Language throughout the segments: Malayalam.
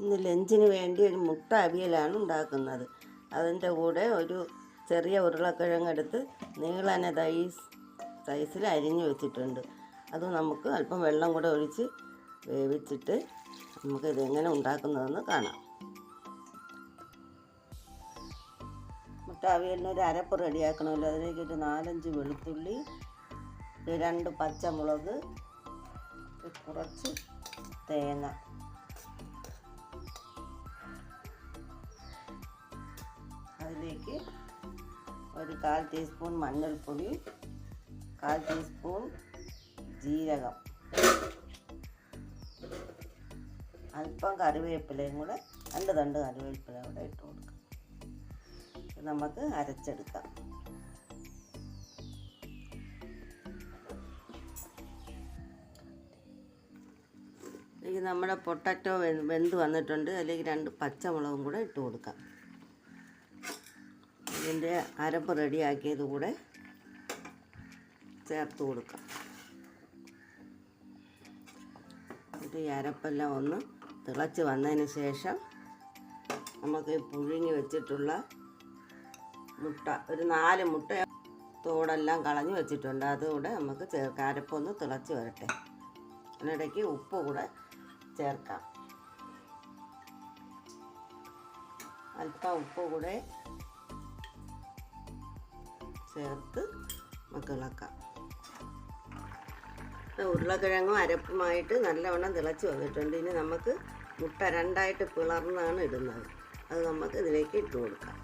ഇന്ന് ലഞ്ചിന് വേണ്ടി ഒരു മുട്ട അവിയലാണ് ഉണ്ടാക്കുന്നത്. അതിന്റെ കൂടെ ഒരു ചെറിയ ഉരുളക്കിഴങ്ങെടുത്ത് നീളന തൈസ് സൈസിൽ അരിഞ്ഞു വെച്ചിട്ടുണ്ട്. അത് നമുക്ക് അല്പം വെള്ളം കൂടെ ഒഴിച്ച് വേവിച്ചിട്ട് നമുക്ക് ഇതെങ്ങനെ ഉണ്ടാക്കുന്നതെന്ന് കാണാം. മുട്ട അവിയലിന് ഒരു അരപ്പ് റെഡിയാക്കണമല്ലോ. അതിലേക്ക് ഒരു നാലഞ്ച് വെളുത്തുള്ളി രണ്ട് പച്ചമുളക് കുറച്ച് തേങ്ങ. ഒരു കാൽ ടീസ്പൂൺ മഞ്ഞൾപ്പൊടി കാൽ ടീസ്പൂൺ ജീരകം അല്പം കറിവേപ്പിലയും കൂടെ രണ്ട് തണ്ട് കറിവേപ്പിലയും കൂടെ ഇട്ട് കൊടുക്കാം ഇത് നമുക്ക് അരച്ചെടുക്കാം ഇതിലേക്ക് നമ്മുടെ പൊട്ടറ്റോ വെ- വെന്ത് വന്നിട്ടുണ്ട് അതിലേക്ക് രണ്ട് പച്ചമുളകും കൂടെ ഇട്ട് കൊടുക്കാം ഇതിന്റെ അരപ്പ് റെഡിയാക്കിയത് കൂടെ ചേർത്ത് കൊടുക്കാം. എന്നിട്ട് ഈ അരപ്പെല്ലാം ഒന്ന് തിളച്ച് വന്നതിന് ശേഷം നമുക്ക് പുഴുങ്ങി വെച്ചിട്ടുള്ള മുട്ട ഒരു നാല് മുട്ട തോടെല്ലാം കളഞ്ഞ് വെച്ചിട്ടുണ്ട്. അതുകൂടെ നമുക്ക് ചേർക്കാം. അരപ്പൊന്ന് തിളച്ച് വരട്ടെ. അതിനിടയ്ക്ക് ഉപ്പ് കൂടെ ചേർക്കാം. അല്പം ഉപ്പ് കൂടെ ചേർത്ത് നമുക്ക് ഇളക്കാം ഉരുളക്കിഴങ്ങും അരപ്പുമായിട്ട് നല്ലവണ്ണം തിളച്ച് വന്നിട്ടുണ്ട്. ഇനി നമുക്ക് മുട്ട രണ്ടായിട്ട് പിളർന്നാണ് ഇടുന്നത്. അത് നമുക്ക് ഇതിലേക്ക് ഇട്ട് കൊടുക്കാം.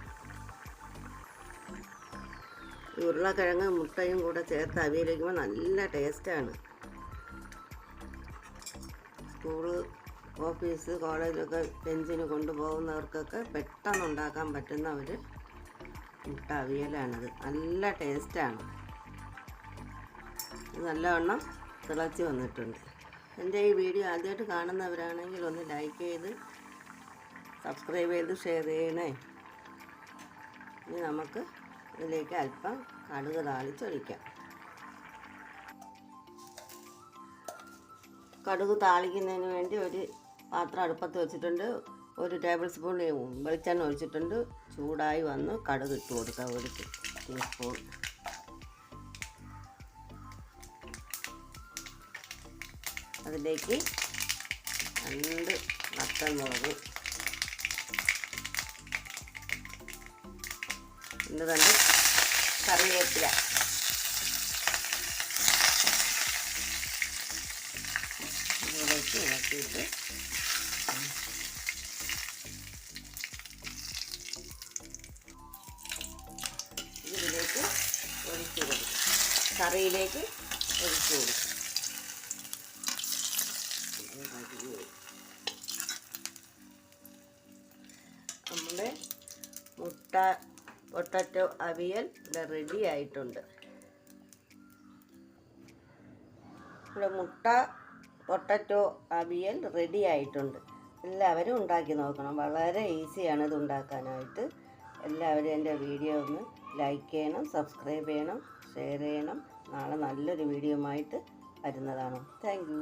ഉരുളക്കിഴങ്ങ് മുട്ടയും കൂടെ ചേർത്ത് അവിയലിക്കുമ്പോൾ നല്ല ടേസ്റ്റാണ്. സ്കൂൾ ഓഫീസ് കോളേജൊക്കെ ലഞ്ചിന് കൊണ്ടുപോകുന്നവർക്കൊക്കെ പെട്ടെന്ന് ഉണ്ടാക്കാൻ പറ്റുന്ന ഒരു മുട്ട അവിയലാണിത്. നല്ല ടേസ്റ്റാണ്. നല്ലവണ്ണം തിളച്ച് വന്നിട്ടുണ്ട്. എന്റെ ഈ വീഡിയോ ആദ്യമായിട്ട് കാണുന്നവരാണെങ്കിൽ ഒന്ന് ലൈക്ക് ചെയ്ത് സബ്സ്ക്രൈബ് ചെയ്ത് ഷെയർ ചെയ്യണേ. ഇനി നമുക്ക് ഇതിലേക്ക് അല്പം കടുക് താളിച്ചൊഴിക്കാം. കടുക് താളിക്കുന്നതിന് വേണ്ടി ഒരു പാത്രം അടുപ്പത്ത് വെച്ചിട്ടുണ്ട്. ഒരു ടേബിൾ സ്പൂൺ വെളിച്ചെണ്ണ ഒഴിച്ചിട്ടുണ്ട്. ചൂടായി വന്ന് കടുക് ഇട്ട് കൊടുക്കാം ഒരു ടീസ്പൂൺ. അതിലേക്ക് രണ്ട് വത്തൽമുളക് മുളക് രണ്ട് കറിവേപ്പില. ഇളക്കിയിട്ട് കറിയിലേക്ക് ഒഴിച്ചു കൊടുക്കും. നമ്മുടെ മുട്ട പൊട്ടറ്റോ അവിയൽ റെഡി ആയിട്ടുണ്ട്. ഇവിടെ മുട്ട പൊട്ടറ്റോ അവിയൽ റെഡി ആയിട്ടുണ്ട്. എല്ലാവരും ഉണ്ടാക്കി നോക്കണം. വളരെ ഈസിയാണ് ഇത് ഉണ്ടാക്കാനായിട്ട്. എല്ലാവരും എന്റെ വീഡിയോ ഒന്ന് ലൈക്ക് ചെയ്യണം സബ്സ്ക്രൈബ് ചെയ്യണം ഷെയർ ചെയ്യണം. നാളെ നല്ലൊരു വീഡിയോ ആയിട്ട് വരുന്നതാണ്. താങ്ക്